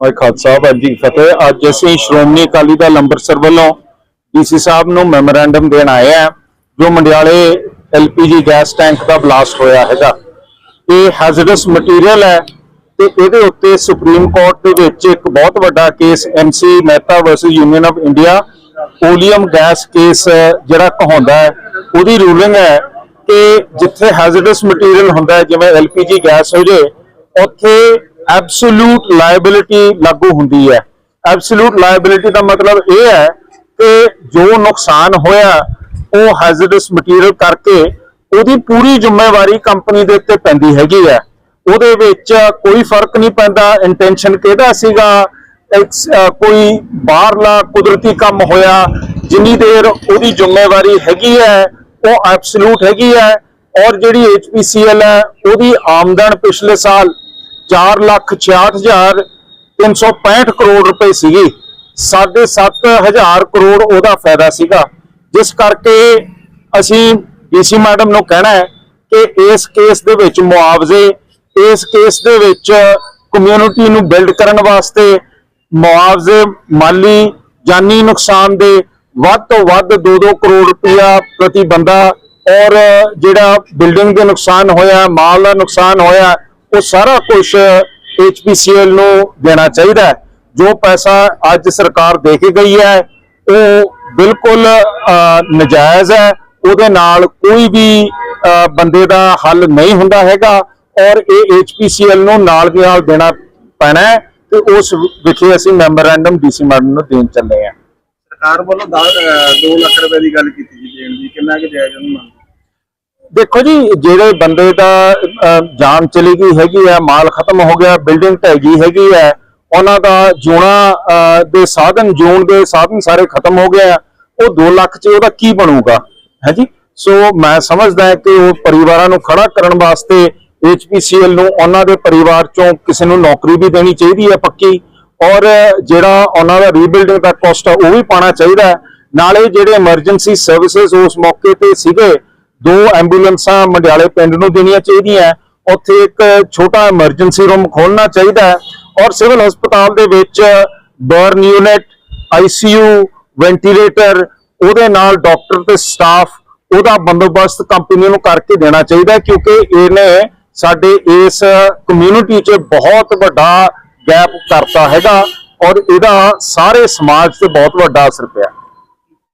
ਵਾਹਿ ਖਾਲਸਾ ਵਾਹਿਗੁਰੂ ਜੀ ਫਤਿਹ। ਅੱਜ ਅਸੀਂ ਸ਼੍ਰੋਮਣੀ ਅਕਾਲੀ ਦਲ ਅੰਮ੍ਰਿਤਸਰ ਵੱਲੋਂ ਡੀਸੀ ਸਾਹਿਬ ਨੂੰ ਮੈਮੋਰੈਂਡਮ ਦੇਣ ਆਏ ਆ ਜੋ ਮੰਡਿਆਲੇ ਐਲਪੀਜੀ ਗੈਸ ਟੈਂਕ ਦਾ ਬਲਾਸਟ ਹੋਇਆ ਹੈਗਾ। ਇਹ ਹੈਜ਼ਰਡਸ ਮਟੀਰੀਅਲ ਹੈ ਤੇ ਇਹਦੇ ਉੱਤੇ ਸੁਪਰੀਮ ਕੋਰਟ ਦੇ ਵਿੱਚ ਇੱਕ ਬਹੁਤ ਵੱਡਾ case MC Mehta versus Union of India oleum gas case, ਜਿਹੜਾ ਕਹਾਉਂਦਾ ਹੈ, ਉਹਦੀ ਰੂਲਿੰਗ ਹੈ ਕਿ ਜਿੱਥੇ ਹੈਜ਼ਰਡਸ ਮਟੀਰੀਅਲ ਹੁੰਦਾ ਹੈ, ਜਿਵੇਂ ਐਲਪੀਜੀ ਗੈਸ ਹੋ ਜੇ, ਉੱਥੇ ਐਬਸੋਲੂਟ ਲਾਇਬਿਲਿਟੀ ਲਾਗੂ ਹੁੰਦੀ ਹੈ। ਐਬਸੋਲੂਟ ਲਾਇਬਿਲਿਟੀ ਦਾ ਮਤਲਬ ਇਹ ਹੈ ਕਿ ਜੋ ਨੁਕਸਾਨ ਹੋਇਆ, ਉਹ ਹੈਜ਼ਰਡਸ ਮਟੀਰੀਅਲ ਕਰਕੇ ਉਹਦੀ ਪੂਰੀ ਜ਼ਿੰਮੇਵਾਰੀ ਕੰਪਨੀ ਦੇ ਉੱਤੇ ਪੈਂਦੀ ਹੈਗੀ ਹੈ। ਉਹਦੇ ਵਿੱਚ ਕੋਈ ਫ਼ਰਕ ਨਹੀਂ ਪੈਂਦਾ ਇੰਟੈਂਸ਼ਨ ਕਿਹਦਾ ਸੀਗਾ ਕੋਈ ਬਾਹਰਲਾ ਕੁਦਰਤੀ ਕੰਮ ਹੋਇਆ, ਜਿੰਨੀ ਦੇਰ ਉਹਦੀ ਜ਼ਿੰਮੇਵਾਰੀ ਹੈਗੀ ਹੈ, ਉਹ ਐਬਸੋਲੂਟ ਹੈਗੀ ਹੈ। ਔਰ ਜਿਹੜੀ HPCL ਹੈ, ਉਹਦੀ ਆਮਦਨ ਪਿਛਲੇ ਸਾਲ 466365 ਕਰੋੜ ਰੁਪਏ ਸੀਗੀ। 7.5000 ਕਰੋੜ ਉਹਦਾ ਫਾਇਦਾ ਸੀਗਾ। ਜਿਸ ਕਰਕੇ ਅਸੀਂ ਡੀਸੀ ਮੈਡਮ ਨੂੰ ਕਹਿਣਾ ਹੈ ਕਿ ਇਸ ਕੇਸ ਦੇ ਵਿੱਚ ਮੁਆਵਜ਼ੇ, ਇਸ ਕੇਸ ਦੇ ਵਿੱਚ ਕਮਿਊਨਿਟੀ ਨੂੰ ਬਿਲਡ ਕਰਨ ਵਾਸਤੇ ਮੁਆਵਜ਼ੇ, ਮਾਲੀ ਜਾਨੀ ਨੁਕਸਾਨ ਦੇ ਵੱਧ ਤੋਂ ਵੱਧ 2-2 ਕਰੋੜ ਰੁਪਇਆ ਪ੍ਰਤੀ ਬੰਦਾ ਔਰ ਜਿਹੜਾ ਬਿਲਡਿੰਗ ਦੇ ਨੁਕਸਾਨ ਹੋਇਆ, ਮਾਲ ਦਾ ਨੁਕਸਾਨ ਹੋਇਆ ਉਹ ਸਾਰਾ ਕੁਝ HPCL ਨੂੰ ਦੇਣਾ ਚਾਹੀਦਾ ਜੋ ਪੈਸਾ ਅੱਜ ਸਰਕਾਰ ਦੇ ਕੇ ਗਈ ਹੈ, ਉਹ ਬਿਲਕੁਲ ਨਜਾਇਜ਼ ਹੈ। ਉਹਦੇ ਨਾਲ ਕੋਈ ਵੀ ਬੰਦੇ ਦਾ ਹੱਲ ਨਹੀਂ ਹੁੰਦਾ ਹੈਗਾ ਔਰ ਇਹ HPCL ਨੂੰ ਨਾਲ ਦੀ ਨਾਲ ਦੇਣਾ ਪੈਣਾ ਤੇ ਉਸ ਵਿਖੇ ਅਸੀਂ ਮੈਮੋਰੈਂਡਮ ਡੀਸੀ ਮੈਡਮ ਨੂੰ ਦੇਣ ਚੱਲੇ ਹਾਂ। ਸਰਕਾਰ ਵੱਲੋਂ 2 ਲੱਖ ਰੁਪਏ ਦੀ ਗੱਲ ਕੀਤੀ ਸੀ ਦੇਣ ਦੀ। ਕਿੰਨਾ ਕੁ ਜਾਇਜ਼ ਉਹਨੂੰ ਮੰਨਦੇ ਦੇਖੋ ਜੀ, ਜਿਹੜੇ ਬੰਦੇ ਦਾ ਜਾਨ ਚਲੀ ਗਈ ਹੈਗੀ ਹੈ, ਮਾਲ ਖਤਮ ਹੋ ਗਿਆ ਬਿਲਡਿੰਗ ਢਹਿ ਗਈ ਹੈਗੀ ਹੈ, ਉਹਨਾਂ ਦਾ ਜੂਣਾ ਦੇ ਸਾਧਨ, ਜੂਣ ਦੇ ਸਾਧਨ ਸਾਰੇ ਖਤਮ ਹੋ ਗਏ ਆ, ਉਹ 2 ਲੱਖ ਚ ਉਹਦਾ ਕੀ ਬਣੂਗਾ? ਹੈ ਜੀ? ਸੋ ਮੈਂ ਸਮਝਦਾ ਕਿ ਉਹ ਪਰਿਵਾਰਾਂ ਨੂੰ ਖੜਾ ਕਰਨ ਵਾਸਤੇ HPCL ਨੂੰ ਉਹਨਾਂ ਦੇ ਪਰਿਵਾਰ ਚੋਂ ਕਿਸੇ ਨੂੰ ਨੌਕਰੀ ਵੀ ਦੇਣੀ ਚਾਹੀਦੀ ਹੈ ਪੱਕੀ, ਔਰ ਜਿਹੜਾ ਉਹਨਾਂ ਦਾ ਰੀਬਿਲਡਿੰਗ ਦਾ ਕਾਸਟ ਆ, ਉਹ ਵੀ ਪਾਣਾ ਚਾਹੀਦਾ ਨਾਲੇ ਜਿਹੜੇ ਐਮਰਜੈਂਸੀ ਸਰਵਿਸਿਜ਼ ਉਸ ਮੌਕੇ ਤੇ ਸੀਗੇ ਦੋ ਐਂਬੂਲੈਂਸਾਂ ਮੰਡਿਆਲੇ ਪਿੰਡ ਨੂੰ ਦੇਣੀਆਂ ਚਾਹੀਦੀਆਂ ਉੱਥੇ ਇੱਕ ਛੋਟਾ ਐਮਰਜੈਂਸੀ ਰੂਮ ਖੋਲਣਾ ਚਾਹੀਦਾ ਹੈ ਔਰ ਸਿਵਲ ਹਸਪਤਾਲ ਦੇ ਵਿੱਚ ਬਰਨ ਯੂਨਿਟ ਆਈਸੀਯੂ ਵੈਂਟੀਲੇਟਰ ਉਹਦੇ ਨਾਲ ਡਾਕਟਰ ਤੇ ਸਟਾਫ ਉਹਦਾ ਬੰਦੋਬਸਤ ਕੰਪਨੀ ਨੂੰ ਕਰਕੇ ਦੇਣਾ ਚਾਹੀਦਾ ਕਿਉਂਕਿ ਇਹਨੇ ਸਾਡੇ ਇਸ ਕਮਿਊਨਿਟੀ 'ਚ ਬਹੁਤ ਵੱਡਾ ਗੈਪ ਕਰਤਾ ਹੈਗਾ ਔਰ ਇਹਦਾ ਸਾਰੇ ਸਮਾਜ ਤੇ ਬਹੁਤ ਵੱਡਾ ਅਸਰ ਪਿਆ।